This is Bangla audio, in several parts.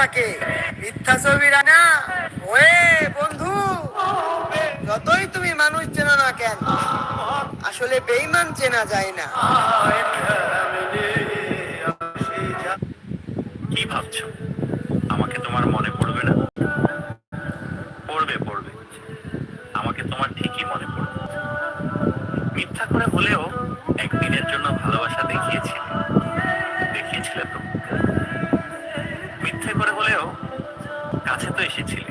থাকে। মিথ্যা ছবিরা না ওয়ে, বন্ধু, যতই তুমি মানুষ চেনা না কেন, আসলে বেইমান চেনা যায় না। কি ভাবছ? আমাকে তোমার মনে পড়বে না? এসেছিলেন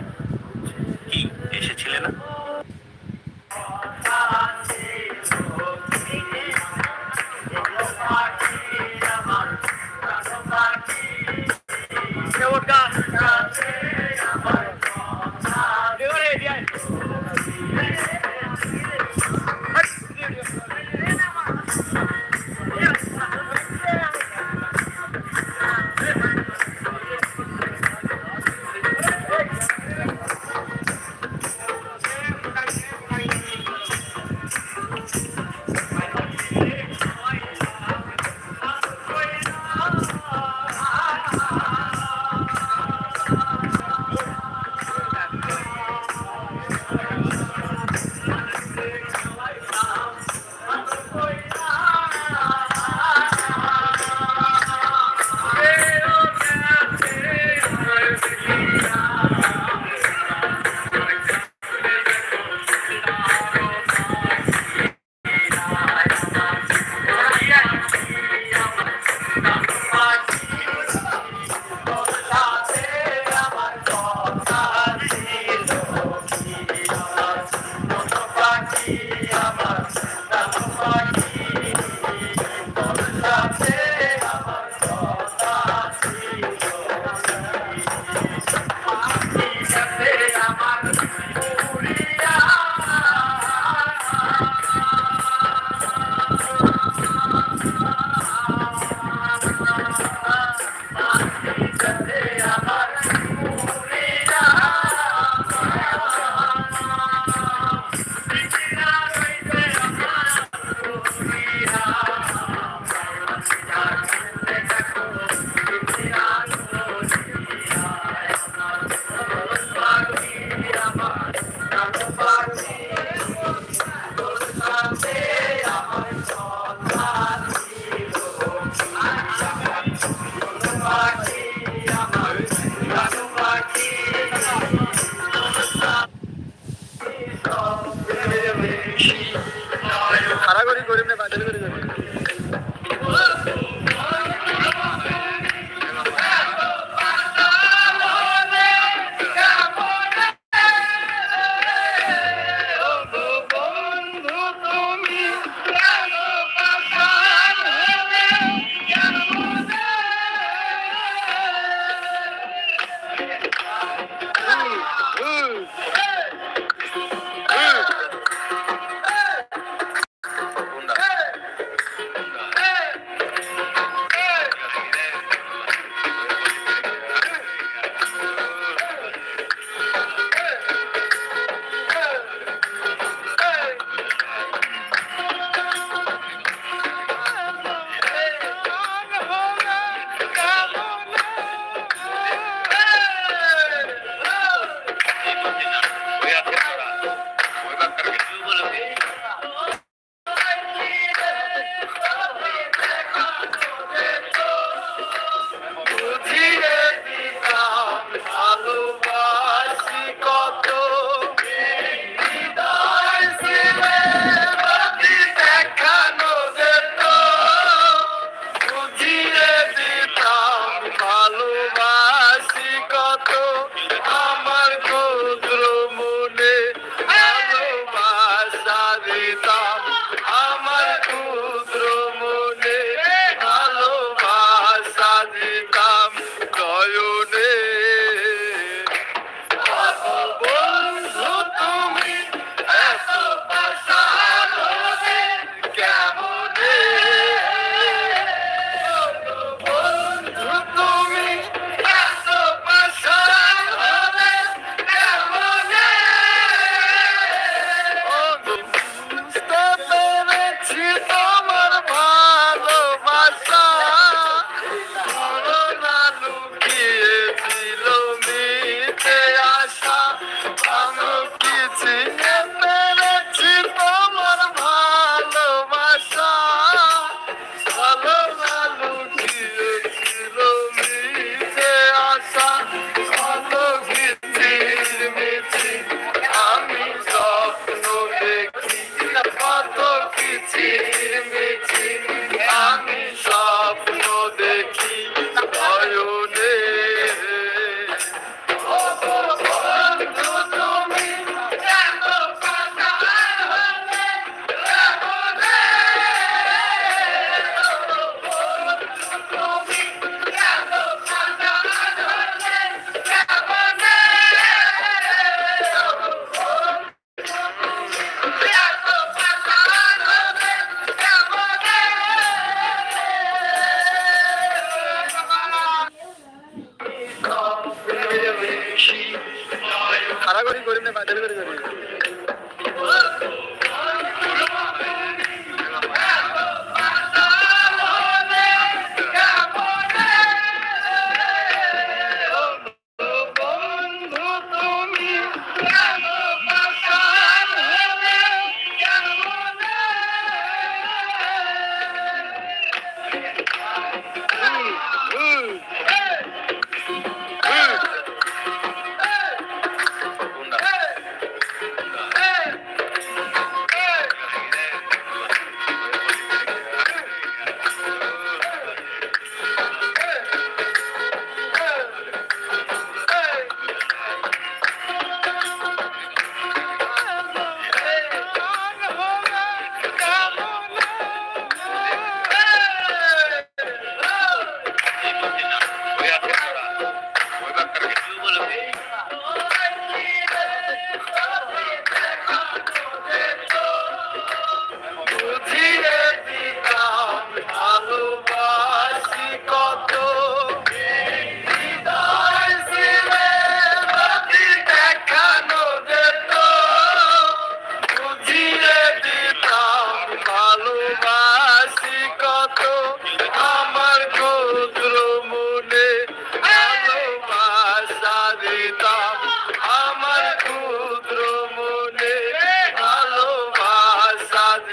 করি না বাজার করি।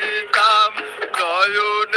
দিতাম নয়ন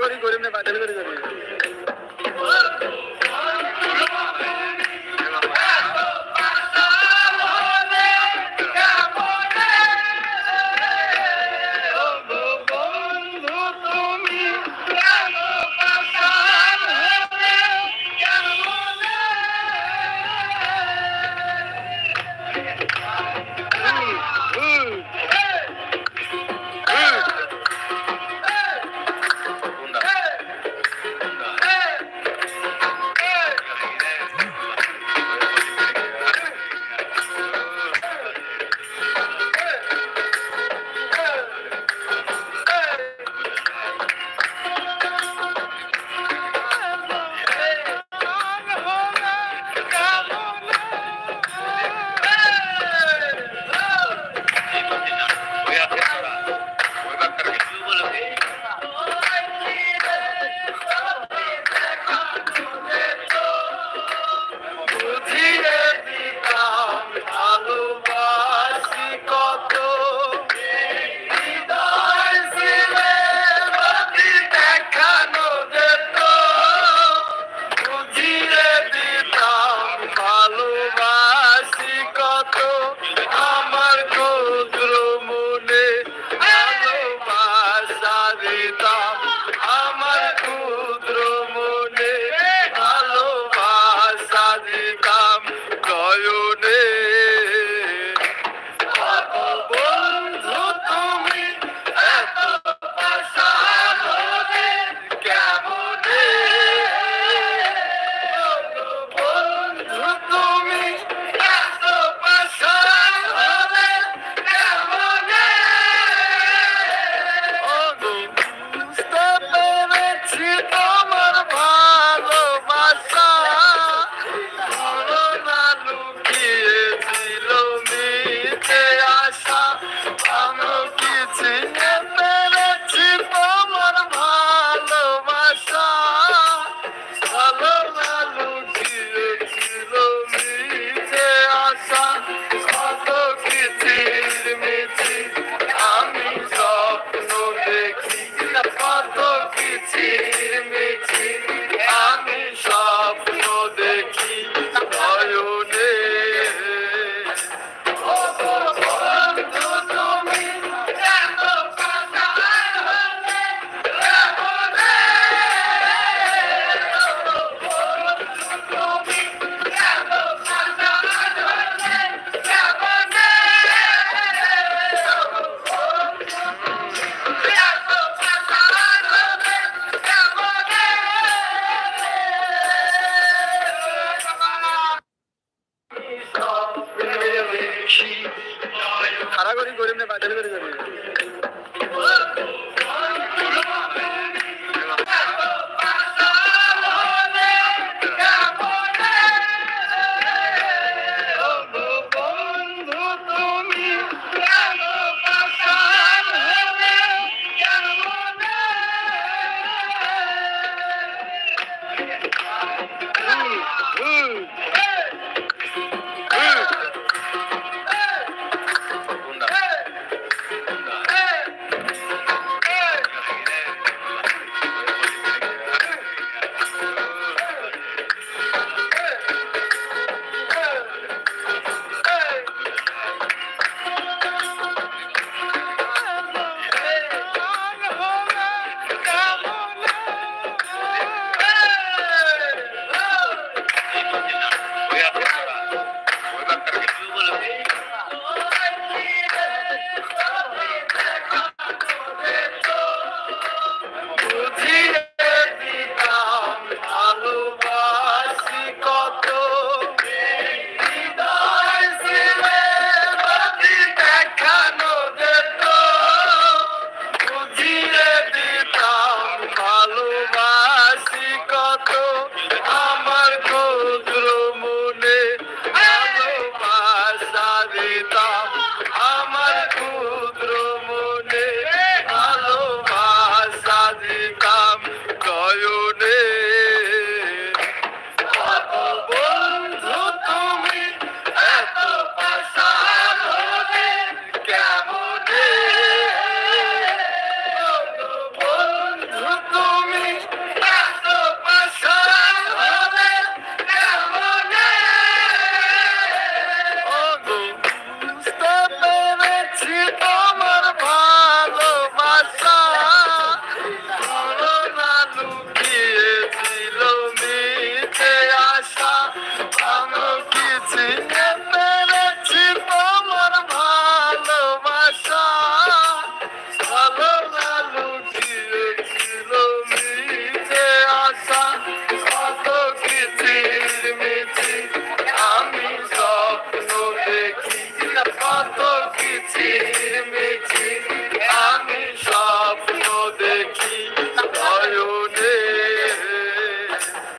বাড়াবাড়ি করিম না বাড়াবাড়ি করিম।